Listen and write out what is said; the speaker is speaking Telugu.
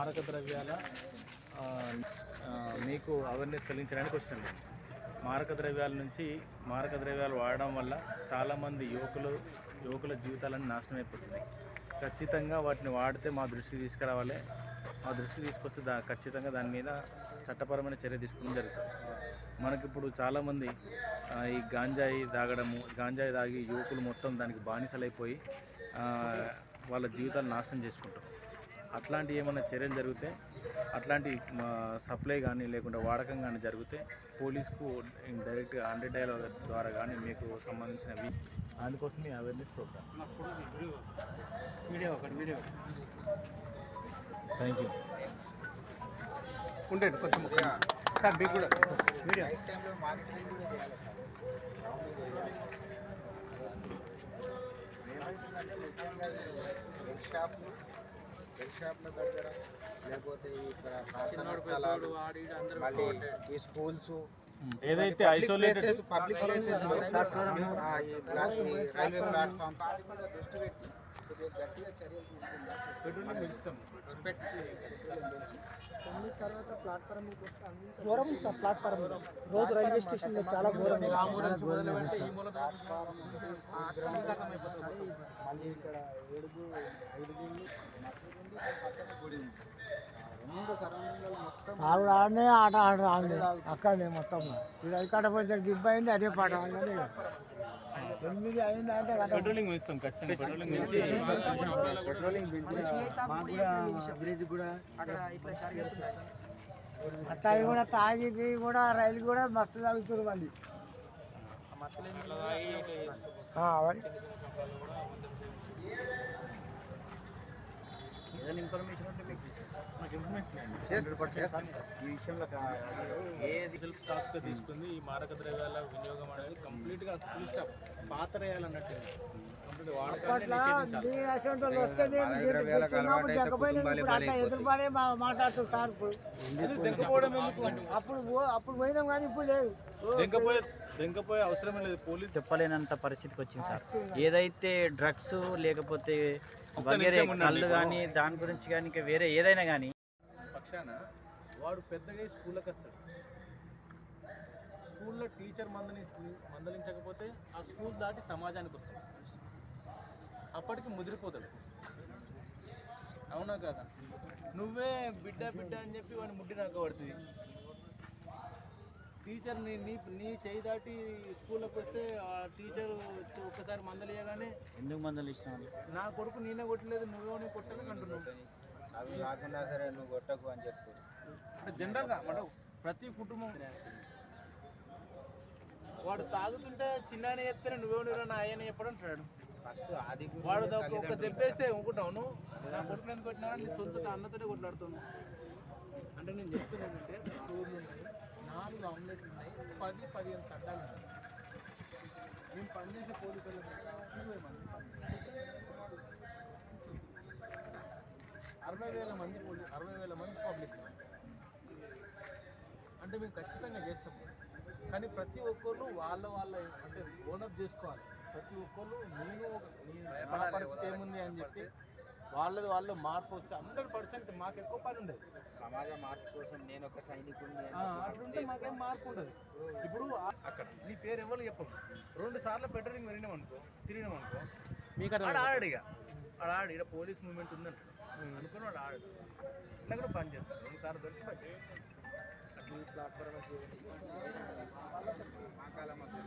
మారక ద్రవ్యాల మీకు అవేర్నెస్ కలిగించడానికి వచ్చింది మారక ద్రవ్యాల నుంచి మారక ద్రవ్యాలు వాడడం వల్ల చాలామంది యువకులు యువకుల జీవితాలను నాశనం అయిపోతుంది ఖచ్చితంగా వాటిని వాడితే మా దృష్టికి తీసుకురావాలి. మా దృష్టికి తీసుకొస్తే దా ఖచ్చితంగా దాని మీద చట్టపరమైన చర్య తీసుకోవడం జరుగుతుంది. మనకిప్పుడు చాలామంది ఈ గాంజాయి తాగడము గాంజాయి తాగి యువకులు మొత్తం దానికి బానిసలైపోయి వాళ్ళ జీవితాలు నాశనం చేసుకుంటారు. అట్లాంటి ఏమైనా చర్యలు జరిగితే అట్లాంటి మా సప్లై కానీ లేకుంటే వాడకం కానీ జరిగితే పోలీస్కు డైరెక్ట్గా హండ్రెడ్ డైల్ ద్వారా కానీ మీకు సంబంధించినవి దానికోసం ఈ అవేర్నెస్ ప్రోగ్రామ్. వీడియో ఒకటి వీడియో థ్యాంక్ యూ ఉండండి కొంచెం సార్ మీకు కూడా. వీడియో. ఏమవుతుందంటే బెడ్ షాప్లు దగ్గర లేకపోతే ఇక్కడ ప్రార్థనా స్థలాలు మళ్ళీ ఈ స్కూల్స్ ఏదైతే isolated public places railway platforms దృష్టి పెట్టి కొద్దిగా గట్టిగా చర్యలు తీసుకుంటాం పెట్టి తర్వాత ప్లాట్ఫామ్ ఘోరం సార్ ప్లాట్ఫారం. రోజు రైల్వే స్టేషన్లో చాలా ఘోరం. మళ్ళీ ఇక్కడ ఏడుగు ఐదుగురు రెండు సరౌండింగ్ మొత్తం ఆవిడ ఆడనే ఆట ఆడ ఆడలే అక్కడనే మొత్తం. ఇది అదికాట పోతే దిబ్బ అయింది అదే పాట ఆడలేదు ఎనిమిది అయింది అంటే కదా పెట్రోలింగ్ ఇస్తాం ఖచ్చితంగా పెట్రోలింగ్ పెట్రోలింగ్ మాకు కూడా విలేజ్ కూడా అట్లా కూడా తాగి కూడా రైలు కూడా మస్తు తాగుతారు మళ్ళీ. ఆ, అవన్నీ ఏదైనా ఇన్ఫర్మేషన్ ఉంటే మీకు మాకు ఇన్ఫర్మేషన్ చేస్తాం ఈ విషయంలో కా- ఏది సెల్ఫ్ టాస్క్ తీసుకుంది ఈ మారక ద్రవ్యాల వినియోగం అనేది కంప్లీట్గా ఫుల్ స్టాప్ కంప్లీట్ వాడకాన్ని మా- మాట్లాడుతారు సార్ ఇప్పుడు. అప్పుడు అప్పుడు పోయినాం కానీ ఇప్పుడు లేదు. దెంకపోయే అవసరమే లేదు. పోలీస్ చెప్పలేనంత పరిస్థితికి వచ్చింది సార్. ఏదైతే డ్రగ్స్ లేకపోతే వగేరే ఉండండి కళ్ళు. కానీ దాని గురించి కానీ ఇంకా వేరే ఏదైనా కానీ పక్షాన వాడు పెద్దగా స్కూల్లోకి వస్తాడు. స్కూల్లో టీచర్ మందని మందలించకపోతే ఆ స్కూల్ దాటి సమాజానికి వస్తాడు. అప్పటికి ముదిరిపోతాడు. అవునా కదా? నువ్వే బిడ్డ బిడ్డ అని చెప్పి వాడిని ముడ్డి నాకు పడుతుంది టీచర్ నీ నీ నీ చేయి దాటి స్కూల్లోకి వస్తే ఆ టీచర్ ఒక్కసారి మందలియగానే ఎందుకు మందులు ఇష్టం నా కొడుకు నేనే కొట్టలేదు నువ్వే కొట్టాలని అంటున్నావు. అవి కాకుండా సరే నువ్వు కొట్టకు అని చెప్తారు అంటే జనరల్గా మన ప్రతి కుటుంబం వాడు తాగుతుంటే చిన్న చెప్తే నువ్వెవరు నా అయ్యని చెప్పడం అంటున్నాడు ఫస్ట్ అది వాడు ఒక దెబ్బేస్తే ఊకుంటావు నువ్వు? నా కొడుకు ఎందుకు కొట్టినా నీ సొంత అన్నతోనే కొట్లాడుతున్నావు. అంటే నేను చెప్తున్నాను అంటే స్కూల్ ఉన్నాయి నాలుగు అవుట్లెట్లు ఉన్నాయి. పది పదిహేను చట్టాలు ఉన్నాయి. మేము పనిచేసే పోలీసులు ఇరవై మంది అరవై వేల మంది పోలీ అరవై వేల మంది పబ్లిక్. అంటే మేము ఖచ్చితంగా చేస్తాం. కానీ ప్రతి ఒక్కళ్ళు వాళ్ళ వాళ్ళ అంటే ఓనప్ చేసుకోవాలి. ప్రతి ఒక్కళ్ళు నేను ఒక- నేను నా పరిస్థితి ఏముంది అని చెప్పి వాళ్ళది వాళ్ళు మార్పు వస్తే హండ్రెడ్ పర్సెంట్ మాకు ఎక్కువ పని ఉండదు. సమాజ మార్పు కోసం నేను ఒక సైనికుడిని అట్లుంటే మాకేం మార్పు ఉండదు. ఇప్పుడు అక్కడ నీ పేరు ఎవరు చెప్పము రెండు సార్లు పెట్రోలింగ్ తిరిగినాం అనుకో తిరిగినాం అనుకో. ఆడ ఆడాడు ఇక. ఆడ ఆడు ఇక్కడ పోలీస్ మూమెంట్ ఉందంట అనుకుని వాడు ఆడు ఇలా కూడా పని చేస్తాడు. రెండు సార్లు దొరికి పని ప్లాట్ఫామ్ మా కాలం అప్పుడు.